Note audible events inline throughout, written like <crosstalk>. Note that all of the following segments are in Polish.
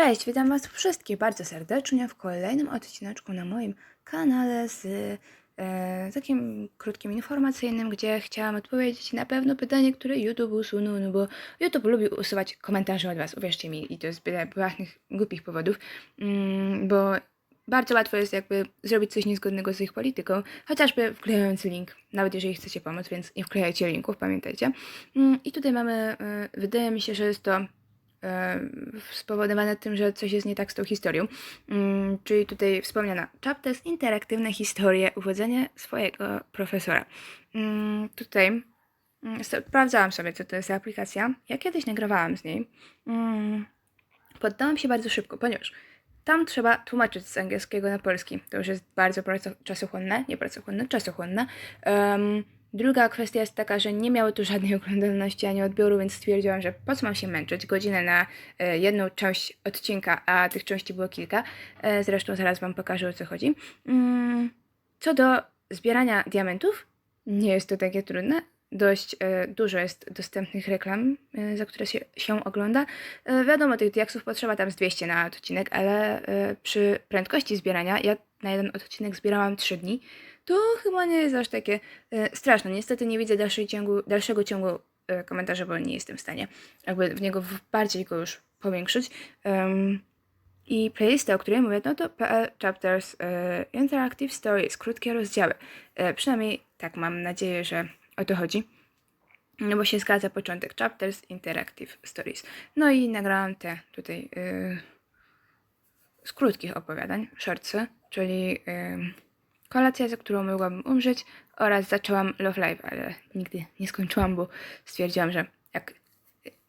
Cześć, witam Was wszystkich bardzo serdecznie w kolejnym odcineczku na moim kanale z e, takim krótkim informacyjnym, gdzie chciałam odpowiedzieć na pewne pytanie, które YouTube usunął, no bo YouTube lubi usuwać komentarze od Was, uwierzcie mi, i to z byle błahnych, głupich powodów, mm, bo bardzo łatwo jest jakby zrobić coś niezgodnego z ich polityką, chociażby wklejając link, nawet jeżeli chcecie pomóc, więc nie wklejajcie linków, pamiętajcie. Mm, I tutaj mamy, e, wydaje mi się, że jest to spowodowane tym, że coś jest nie tak z tą historią. Mm, czyli tutaj wspomniana chapters, interaktywne historie, uwodzenie swojego profesora. Mm, tutaj mm, sprawdzałam sobie, co to jest aplikacja. Ja kiedyś nagrywałam z niej. Poddałam się bardzo szybko, ponieważ tam trzeba tłumaczyć z angielskiego na polski. To już jest bardzo czasochłonne, nie pracochłonne, czasochłonne. Em, druga kwestia jest taka, że nie miały tu żadnej <laughs> oglądalności ani odbioru, więc stwierdziłam, że po co mam się męczyć godzinę na e, jedną część odcinka, a tych części było kilka. E, zresztą zaraz Wam pokażę o co chodzi. Mm, co do zbierania diamentów, nie jest to takie trudne. Dość e, dużo jest dostępnych reklam, za które się, się ogląda. Wiadomo, tych diaksów potrzeba tam z 200 na odcinek, ale przy prędkości zbierania, ja na jeden odcinek zbierałam 3 dni, to chyba nie jest aż takie e, straszne. Niestety nie widzę dalszej ciągu, dalszego ciągu e, komentarza, bo nie jestem w stanie jakby w niego bardziej go już powiększyć. Em, I playlista, o której mówię, no to PL Chapters e, Interactive Stories, krótkie rozdziały. E, przynajmniej tak mam nadzieję, że o to chodzi. No bo się zgadza początek Chapters Interactive Stories. No i nagrałam te tutaj y, z krótkich opowiadań, shortsy, czyli y, kolacja, za którą mogłabym umrzeć oraz zaczęłam Love Live, ale nigdy nie skończyłam, bo stwierdziłam, że jak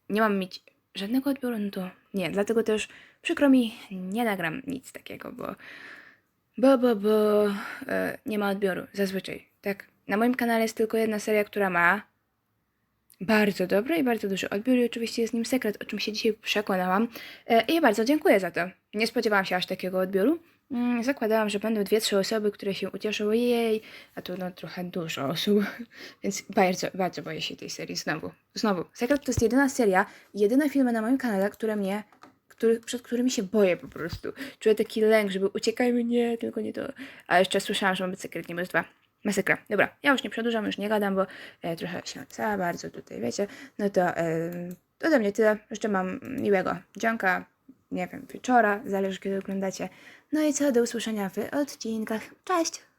nie mam mieć żadnego odbioru, no to nie. Dlatego też przykro mi, nie nagram nic takiego, bo bo, bo, bo e, nie ma odbioru, zazwyczaj, tak. Na moim kanale jest tylko jedna seria, która ma bardzo dobry i bardzo duży odbiór i oczywiście jest nim sekret, o czym się dzisiaj przekonałam e, i bardzo dziękuję za to. Nie spodziewałam się aż takiego odbioru. Mm, Zakładałam, że będą dwie, trzy osoby, które się ucieszą, jej, a tu no trochę dużo osób, <laughs> więc bardzo, bardzo boję się tej serii znowu. Znowu, Sekret to jest jedyna seria, jedyne filmy na moim kanale, które mnie, który, przed którymi się boję po prostu. Czuję taki lęk, żeby uciekajmy, nie, tylko nie to. A jeszcze słyszałam, że ma być Sekret Niebez 2. Masakra. Dobra, ja już nie przedłużam, już nie gadam, bo e, trochę się za bardzo tutaj, wiecie. No to e, ode mnie tyle. Jeszcze mam miłego dzionka, nie wiem, wieczora, zależy kiedy oglądacie. No i co, do usłyszenia w odcinkach. Cześć!